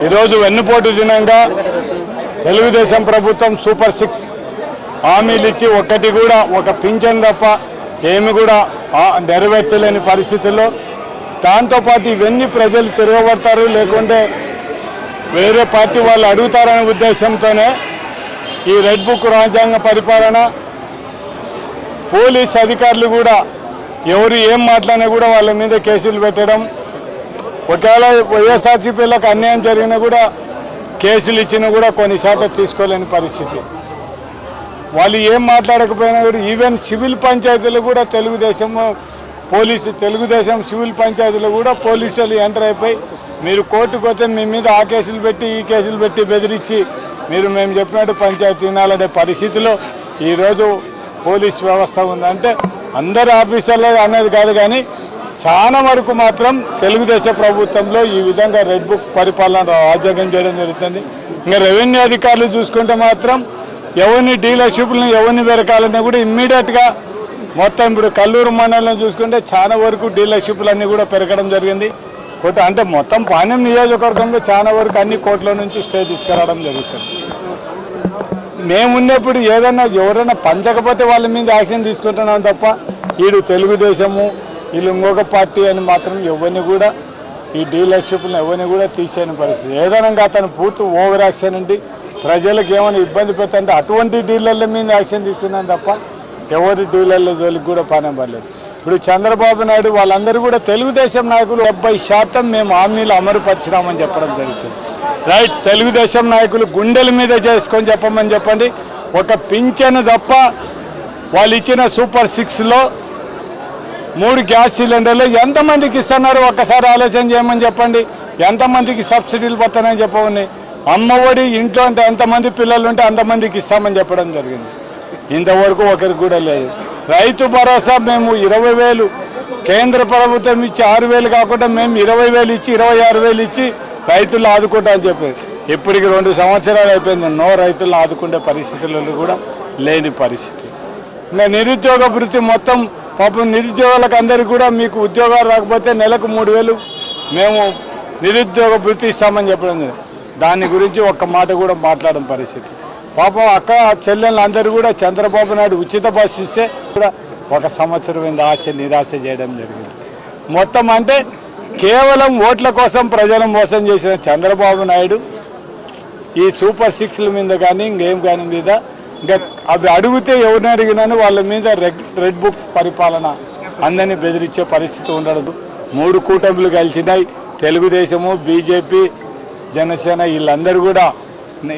ఈరోజు వెన్నుపోటు దినంగా తెలుగుదేశం ప్రభుత్వం సూపర్ సిక్స్ హామీలు ఇచ్చి ఒక్కటి కూడా ఒక పింఛన్ తప్ప ఏమి కూడా నెరవేర్చలేని పరిస్థితుల్లో దాంతోపాటు ఇవన్నీ ప్రజలు తిరగబడతారు లేకుంటే వేరే పార్టీ వాళ్ళు అడుగుతారనే ఉద్దేశంతోనే ఈ రెడ్ బుక్ రాజ్యాంగ పరిపాలన పోలీస్ అధికారులు కూడా ఎవరు ఏం మాట్లాడినా కూడా వాళ్ళ మీద కేసులు పెట్టడం ఒకవేళ వైఎస్ఆర్సీపీలకు అన్యాయం జరిగినా కూడా కేసులు ఇచ్చినా కూడా కొన్నిసార్లు తీసుకోలేని పరిస్థితి. వాళ్ళు ఏం మాట్లాడకపోయినా కూడా ఈవెన్ సివిల్ పంచాయతీలు కూడా తెలుగుదేశం పోలీసు తెలుగుదేశం సివిల్ పంచాయతీలు కూడా పోలీసులు ఎంటర్ అయిపోయి మీరు కోర్టుకు పోతే మీ మీద ఆ కేసులు పెట్టి ఈ కేసులు పెట్టి బెదిరించి మీరు మేము చెప్పినట్టు పంచాయతీ తినాలనే పరిస్థితిలో ఈరోజు పోలీస్ వ్యవస్థ ఉందంటే అందరు ఆఫీసర్లు అనేది కాదు కానీ చాలా వరకు మాత్రం తెలుగుదేశం ప్రభుత్వంలో ఈ విధంగా రెడ్ బుక్ పరిపాలన రాజ్యాంగం చేయడం జరుగుతుంది. ఇంకా రెవెన్యూ అధికారులు చూసుకుంటే మాత్రం ఎవరిని డీలర్షిప్లను ఎవరిని వెరకాలన్నా కూడా ఇమ్మీడియట్గా మొత్తం ఇప్పుడు కల్లూరు మండలం చూసుకుంటే చాలా వరకు డీలర్షిప్లు అన్నీ కూడా పెరగడం జరిగింది. కొత్త అంటే మొత్తం పాణ్యం నియోజకవర్గంలో చాలా వరకు అన్ని కోట్ల నుంచి స్టే తీసుకురావడం జరుగుతుంది. మేము ఉన్నప్పుడు ఏదైనా ఎవరైనా పంచకపోతే వాళ్ళ మీద యాక్షన్ తీసుకుంటున్నాం తప్ప వీడు తెలుగుదేశము వీళ్ళు ఇంకొక పార్టీ అని మాత్రం ఎవరిని కూడా ఈ డీలర్షిప్లను ఎవరిని కూడా తీసేయని పరిస్థితి. ఏదైనా అతను పూర్తి ఓవర్ యాక్షన్ అండి. ప్రజలకు ఏమైనా ఇబ్బంది పెట్టంటే అటువంటి డీలర్ల మీద యాక్షన్ తీసుకున్నాను తప్ప ఎవరి డీలర్ల జోలికి కూడా పానే పడలేదు. ఇప్పుడు చంద్రబాబు నాయుడు వాళ్ళందరూ కూడా తెలుగుదేశం నాయకులు డెబ్బై శాతం మేము హామీలు అమలుపరిచినామని చెప్పడం జరుగుతుంది. రైట్ తెలుగుదేశం నాయకులు గుండెల మీద చేసుకొని చెప్పమని చెప్పండి. ఒక పింఛను తప్ప వాళ్ళు ఇచ్చిన సూపర్ సిక్స్లో మూడు గ్యాస్ సిలిండర్లు ఎంతమందికి ఇస్తున్నారు? ఒక్కసారి ఆలోచన చేయమని చెప్పండి. ఎంతమందికి సబ్సిడీలు పడుతున్నాయని చెప్పమని అమ్మఒడి ఇంట్లో అంటే ఎంతమంది పిల్లలు ఉంటే అంతమందికి ఇస్తామని చెప్పడం జరిగింది. ఇంతవరకు ఒకరికి కూడా లేదు. రైతు భరోసా మేము ఇరవై వేలు కేంద్ర ప్రభుత్వం ఇచ్చి ఆరు వేలు కాకుండా మేము ఇరవై వేలు ఇచ్చి ఇరవై ఆరు వేలు ఇచ్చి రైతులు ఆదుకుంటామని చెప్పారు ఇప్పటికి రెండు సంవత్సరాలు అయిపోయింది. నో రైతులను ఆదుకునే పరిస్థితులలో కూడా లేని పరిస్థితి. ఇంకా నిరుద్యోగ వృత్తి మొత్తం పాపం నిరుద్యోగులకు అందరికీ కూడా మీకు ఉద్యోగాలు రాకపోతే నెలకు మూడు వేలు మేము నిరుద్యోగ వృత్తి ఇస్తామని చెప్పడం దాని గురించి ఒక్క మాట కూడా మాట్లాడడం పరిస్థితి. పాపం అక్క చెల్లెళ్ళు అందరూ కూడా చంద్రబాబు నాయుడు ఉచిత బస్సు ఇస్తే కూడా ఒక సంవత్సరం మీద ఆశ నిరాశ చేయడం జరిగింది. మొత్తం అంటే కేవలం ఓట్ల కోసం ప్రజలను మోసం చేసిన చంద్రబాబు నాయుడు ఈ సూపర్ సిక్స్ల మీద కానీ ఇంకేం కానీ మీద ఇంకా అవి అడిగితే ఎవరిని అడిగినాను వాళ్ళ మీద రెడ్ రెడ్ బుక్ పరిపాలన అందరినీ బెదిరించే పరిస్థితి ఉండదు. మూడు కూటములు కలిసినాయి. తెలుగుదేశము బీజేపీ జనసేన వీళ్ళందరూ కూడా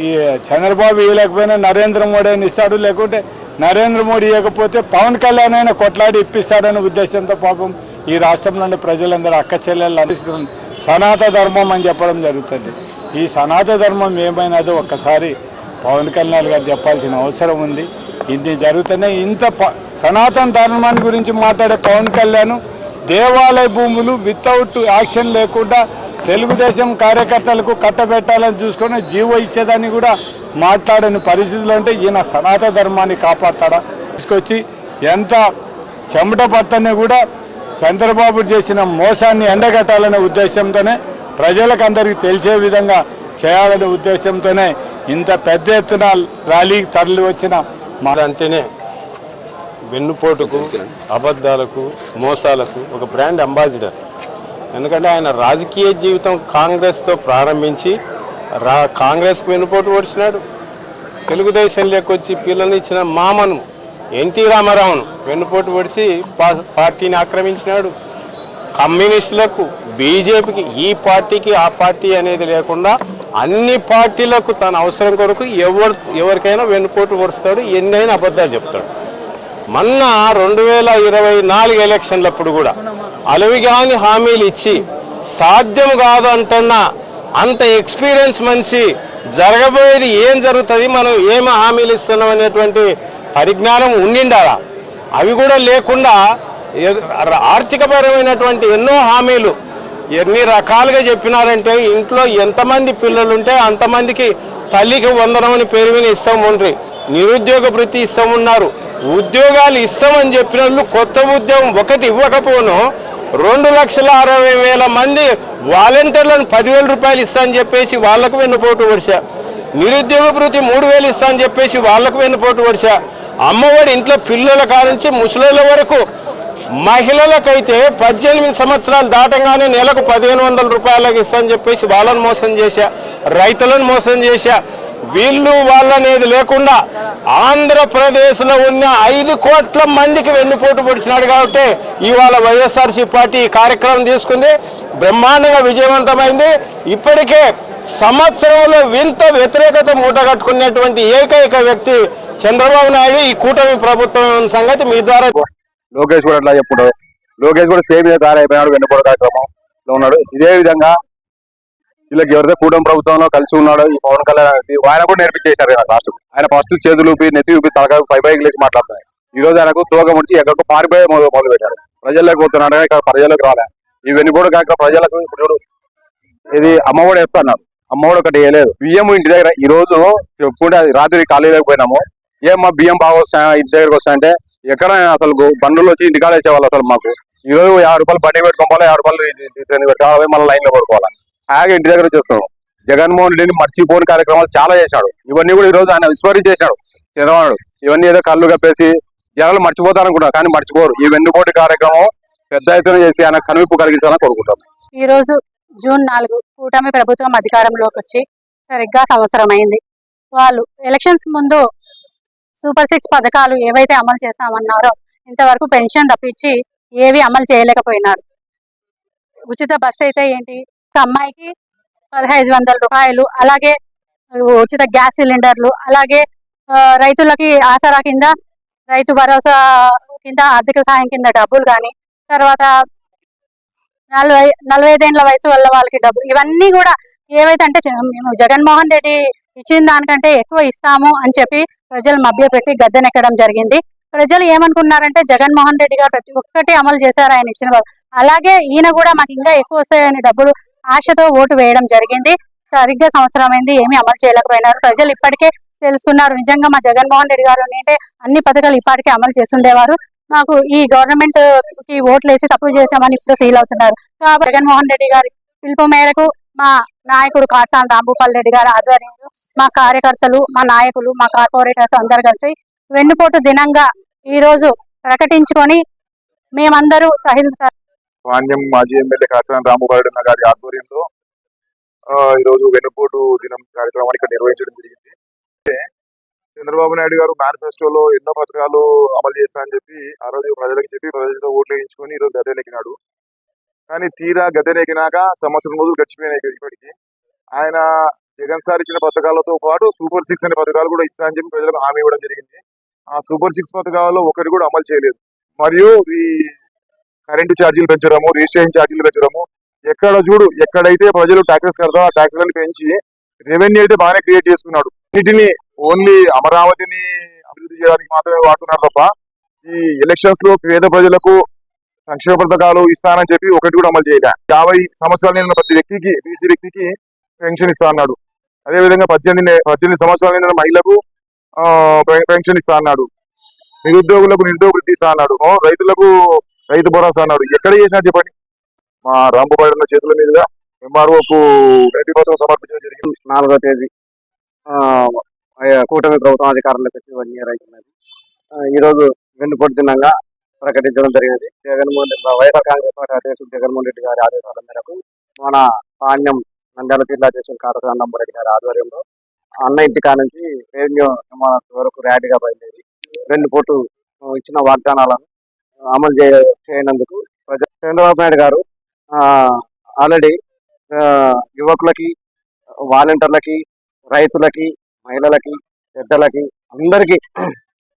ఈ చంద్రబాబు ఇవ్వలేకపోయినా నరేంద్ర మోడీ అని ఇస్తాడు. లేకుంటే నరేంద్ర మోడీ ఇవ్వకపోతే పవన్ కళ్యాణ్ అయినా కొట్లాడి ఇప్పిస్తాడనే ఉద్దేశంతో పాపం ఈ రాష్ట్రంలోని ప్రజలందరూ అక్క చెల్లెళ్ళు అందిస్తుంది సనాతన ధర్మం అని చెప్పడం జరుగుతుంది. ఈ సనాతన ధర్మం ఏమైనాదో ఒక్కసారి పవన్ కళ్యాణ్ గారు చెప్పాల్సిన అవసరం ఉంది. ఇన్ని జరుగుతున్నాయి ఇంత ప- సనాతన ధర్మాన్ని గురించి మాట్లాడే పవన్ కళ్యాణ్ దేవాలయ భూములు వితౌట్ యాక్షన్ లేకుండా తెలుగుదేశం కార్యకర్తలకు కట్టబెట్టాలని చూసుకొని జీవో ఇచ్చేదాన్ని కూడా మాట్లాడని పరిస్థితులు అంటే ఈయన సనాతన ధర్మాన్ని కాపాడతాడా? తీసుకొచ్చి ఎంత చెమట పట్టనే కూడా చంద్రబాబు చేసిన మోసాన్ని ఎండగట్టాలనే ఉద్దేశంతోనే ప్రజలకు అందరికీ తెలిసే విధంగా చేయాలనే ఉద్దేశంతోనే ఇంత పెద్ద ఎత్తున ర్యాలీకి తరలి వచ్చిన మా అంటేనే వెన్నుపోటుకు అబద్ధాలకు మోసాలకు ఒక బ్రాండ్ అంబాసిడర్. ఎందుకంటే ఆయన రాజకీయ జీవితం కాంగ్రెస్తో ప్రారంభించి రా కాంగ్రెస్కు వెన్నుపోటు పొడిచినాడు తెలుగుదేశం లేకొచ్చి పిల్లల్ని ఇచ్చిన మామను ఎన్టీ రామారావును వెన్నుపోటు పొడిచి పార్టీని ఆక్రమించినాడు. కమ్యూనిస్టులకు బీజేపీకి ఈ పార్టీకి ఆ పార్టీ అనేది లేకుండా అన్ని పార్టీలకు తన అవసరం కొరకు ఎవరు ఎవరికైనా వెన్నుపోటు పొడుస్తాడు ఎన్నైనా అబద్ధాలు చెప్తాడు. మొన్న రెండు వేల ఇరవై నాలుగు ఎలక్షన్లప్పుడు కూడా అలవిగాని హామీలు ఇచ్చి సాధ్యం కాదు అంటున్న అంత ఎక్స్పీరియన్స్ మంచి జరగబోయేది ఏం జరుగుతుంది మనం ఏమి హామీలు ఇస్తున్నాం అనేటువంటి పరిజ్ఞానం ఉండిండాలా అవి కూడా లేకుండా ఆర్థికపరమైనటువంటి ఎన్నో హామీలు ఎన్ని రకాలుగా చెప్పినారంటే ఇంట్లో ఎంతమంది పిల్లలు ఉంటే అంతమందికి తల్లికి వందనమని పేరు మీద ఇస్తాముండ్రి నిరుద్యోగ వృత్తి ఇస్తామన్నారు ఉద్యోగాలు ఇస్తామని చెప్పిన వాళ్ళు కొత్త ఉద్యోగం ఒకటి ఇవ్వకపోను రెండు లక్షల అరవై వేల మంది వాలంటీర్లను పదివేల రూపాయలు ఇస్తా అని చెప్పేసి వాళ్ళకు వెన్నుపోటు వడిసా నిరుద్యోగ భృతి మూడు వేలు ఇస్తా అని చెప్పేసి వాళ్ళకు వెన్నుపోటు వడిసా అమ్మఒడి ఇంట్లో పిల్లల కానుంచి ముసలిల వరకు మహిళలకైతే పద్దెనిమిది సంవత్సరాలు దాటంగానే నెలకు పదిహేను వందల రూపాయలకు ఇస్తామని చెప్పేసి వాళ్ళని మోసం చేశా రైతులను మోసం చేశా. వీళ్ళు వాళ్ళనేది లేకుండా ఆంధ్రప్రదేశ్లో ఉన్న ఐదు కోట్ల మందికి వెన్నుపోటు పొడిచినాడు కాబట్టి ఇవాళ వైఎస్ఆర్సీ పార్టీ ఈ కార్యక్రమం తీసుకుంది. బ్రహ్మాండంగా విజయవంతమైంది. ఇప్పటికే సంవత్సరంలో వింత వ్యతిరేకత మూటగట్టుకున్నటువంటి ఏకైక వ్యక్తి చంద్రబాబు నాయుడు ఈ కూటమి ప్రభుత్వం సంగతి మీ ద్వారా లోకేష్ కూడా అట్లా చెప్పుకుంటాడు లోకేష్ కూడా సేమ్ ఇదే తయారైపోయినాడు అయిపోయినాడు కార్యక్రమంలో ఉన్నాడు. ఇదే విధంగా వీళ్ళకి ఎవరైతే కూటమి ప్రభుత్వంలో కలిసి ఉన్నాడో ఈ పవన్ కళ్యాణ్ గారికి ఆయన కూడా నేర్పించేశారు కదా లాస్ట్. ఆయన ఫస్ట్ చేతులు ఊపి నెత్తి ఊపి తలక పై పైకి లేచి మాట్లాడుతున్నాయి ఈ రోజు ఆయనకు తోక ముంచి ఎక్కడికో పారిపోయే మొదలు మొదలు పెట్టారు ప్రజల్లోకి పోతున్నాడు ఇక్కడ ప్రజలకు రాలే. ఈ వెన్నుపోటు కాక ప్రజలకు ఇప్పుడు ఇది అమ్మఒడి వేస్తా అన్నారు అమ్మఒడి ఒకటి వేయలేదు. బియ్యం ఇంటి దగ్గర ఈ రోజు చెప్పుకుంటే రాత్రి ఖాళీలోకి పోయినాము ఏమ్మా బియ్యం బాగా వస్తాయా ఇంటి దగ్గరకు వస్తాయంటే ఎక్కడ అసలు బండ్లు వచ్చి ఇంటికాడ వేసేవాళ్ళు అసలు మాకు. ఈ రోజు యాభై రూపాయలు బండి పెట్టుకోవాలి యాభై రూపాయలు ఇది- పెట్టుకోవాలి మళ్ళీ లైన్లో పడుకోవాలి. అలాగే ఇంటి దగ్గర వచ్చేస్తాం జగన్మోహన్ రెడ్డిని మర్చిపోని కార్యక్రమాలు చాలా చేశాడు. ఇవన్నీ కూడా ఈ రోజు ఆయన విస్మరించేశాడు. చంద్రబాబు ఇవన్నీ ఏదో కళ్ళు కప్పేసి జనాలు మర్చిపోతారు కానీ మర్చిపోరు. ఈ వెన్నుపోటు కార్యక్రమం పెద్ద ఎత్తున చేసి ఆయన కనువిప్పు కలిగించాలని కోరుకుంటాం. ఈ రోజు జూన్ నాలుగు కూటమి ప్రభుత్వం అధికారంలోకి వచ్చి సరిగ్గా సంవత్సరం అయింది. వాళ్ళు ఎలక్షన్స్ ముందు సూపర్ సిక్స్ పథకాలు ఏవైతే అమలు చేస్తామన్నారో ఇంతవరకు పెన్షన్ తప్పించి ఏవి అమలు చేయలేకపోయినారు. ఉచిత బస్సు అయితే ఏంటి? ఒక అమ్మాయికి పదహైదు వందల రూపాయలు అలాగే ఉచిత గ్యాస్ సిలిండర్లు అలాగే రైతులకి ఆసరా కింద రైతు భరోసా కింద ఆర్థిక సాయం కింద డబ్బులు కానీ తర్వాత నలభై నలభై ఐదేళ్ళ వయసు వల్ల వాళ్ళకి డబ్బు ఇవన్నీ కూడా ఏవైతే అంటే మేము జగన్మోహన్ రెడ్డి ఇచ్చిన దానికంటే ఎక్కువ ఇస్తాము అని చెప్పి ప్రజలు మభ్యపెట్టి గద్దెనెక్కడం జరిగింది. ప్రజలు ఏమనుకున్నారంటే జగన్మోహన్ రెడ్డి గారు ప్రతి ఒక్కటి అమలు చేశారు ఆయన ఇచ్చిన అలాగే ఈయన కూడా మాకు ఇంకా ఎక్కువ వస్తాయని డబ్బులు ఆశతో ఓటు వేయడం జరిగింది. సరిగ్గా సంవత్సరం అయింది ఏమీ అమలు చేయలేకపోయినారు. ప్రజలు ఇప్పటికే తెలుసుకున్నారు నిజంగా మా జగన్మోహన్ రెడ్డి గారు అంటే అన్ని పథకాలు ఇప్పటికే అమలు చేస్తుండేవారు. మాకు ఈ గవర్నమెంట్కి ఓట్లు వేసి తప్పులు చేశామని ఇప్పుడు ఫీల్ అవుతున్నారు. కాబట్టి జగన్మోహన్ రెడ్డి గారి పిలుపు మేరకు మా నాయకుడు కాసాన్ రాంభూపాల్ రెడ్డి గారి ఆధ్వర్యంలో మా కార్యకర్తలు మా నాయకులు మా కార్పొరేటర్స్ అందరు కలిసి వెన్నుపోటు దినంగా ఈ రోజు ప్రకటించుకొని మేమందరూ సహిల్ మాన్యం మాజీ ఎమ్మెల్యే కాసాని రెడ్డి గారి ఆధ్వర్యంలో ఈరోజు ఈ రోజు వెన్నుపోటు దినం కార్యక్రమాన్ని ఇక్కడ నిర్వహించడం జరిగింది. చంద్రబాబు నాయుడు గారు మేనిఫెస్టోలో ఎన్నో పథకాలు అమలు చేస్తా అని చెప్పి ఆ రోజు ప్రజలకు చెప్పి ప్రజలతో ఓట్లు వేయించుకొని ఈ రోజు గద్దెనెక్కినాడు కానీ తీరా గద్దెనెక్కినాక సంవత్సరం రోజులు గడిచిపోయినాయి ఇప్పటికి. ఆయన జగన్ సార్ ఇచ్చిన పథకాలతో పాటు సూపర్ సిక్స్ అనే పథకాలు కూడా ఇస్తా అని చెప్పి ప్రజలకు హామీ ఇవ్వడం జరిగింది. ఆ సూపర్ సిక్స్ పథకాలలో ఒకటి కూడా అమలు చేయలేదు. మరియు ఈ కరెంటు ఛార్జీలు పెంచడము రిజిస్ట్రేషన్ ఛార్జీలు పెంచడము ఎక్కడ చూడు ఎక్కడైతే ప్రజలు ట్యాక్సెస్ కడతారో ఆ ట్యాక్సెస్ పెంచి రెవెన్యూ అయితే బాగానే క్రియేట్ చేసుకున్నాడు. వీటిని ఓన్లీ అమరావతిని అభివృద్ధి చేయడానికి మాత్రమే వాడుతున్నారు తప్ప ఈ ఎలక్షన్స్లో పేద ప్రజలకు సంక్షేమ పథకాలు ఇస్తానని చెప్పి ఒకటి కూడా అమలు చేయలే. యాభై సంవత్సరాలు నిండిన ప్రతి వ్యక్తికి బీసీ వ్యక్తికి పెన్షన్ ఇస్తా అన్నాడు. అదే విధంగా పద్దెనిమిది పద్దెనిమిది సంవత్సరాలు నిండిన మహిళకు పెన్షన్ ఇస్తా అన్నాడు. నిరుద్యోగులకు నిరుద్యోగులు తీస్తా ఇస్తా అన్నాడు. రైతులకు రైతు భరోసా అన్నాడు. ఎక్కడ చేసినా చెప్పండి. మా ఉన్న చేతుల మీదుగా ఎంఆర్ఓకు ప్రతి పత్రం సమర్పించడం జరిగింది. నాలుగో తేదీ. కూటమి ప్రభుత్వం అధికారంలోకి వచ్చి వన్ ఇయర్ అవుతున్నది ఈరోజు వెన్నుపోటు దినంగా ప్రకటించడం జరిగింది. జగన్మోహన్ రెడ్డి వైఎస్ఆర్ కాంగ్రెస్ పార్టీ అధ్యక్షుడు జగన్మోహన్ రెడ్డి గారి ఆదేశాల మేరకు మన పాణ్యం నంద్యాల జిల్లా అధ్యక్షుడు కాటసాంబం రెడ్డి గారి ఆధ్వర్యంలో అన్న ఇంటికా నుంచి రెవెన్యూ వరకు ర్యాలీగా బయలుదేరి రెండు కోట్లు ఇచ్చిన వాగ్దానాలను అమలు చేయ చేయనందుకు చంద్రబాబు నాయుడు గారు ఆల్రెడీ యువకులకి వాలంటీర్లకి రైతులకి మహిళలకి పెద్దలకి అందరికీ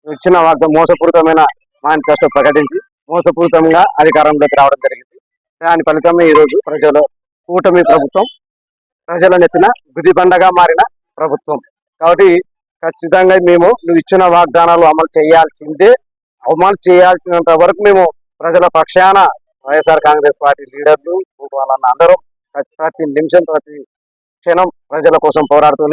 ఇచ్చిన వాగ్దానం మోసపూరితమైన మేనిఫెస్టో ప్రకటించి మోసపూరితంగా అధికారంలోకి రావడం జరిగింది. దాని ఫలితమే ఈ రోజు ప్రజల కూటమి ప్రభుత్వం ప్రజల నెత్తిన గుదిబండగా మారిన ప్రభుత్వం. కాబట్టి ఖచ్చితంగా మేము నువ్వు ఇచ్చిన వాగ్దానాలు అమలు చేయాల్సిందే. అమలు చేయాల్సినంత వరకు మేము ప్రజల పక్షాన వైఎస్ఆర్ కాంగ్రెస్ పార్టీ లీడర్లు వాళ్ళన్న అందరూ ప్రతి నిమిషం ప్రతి క్షణం ప్రజల కోసం పోరాడుతూనే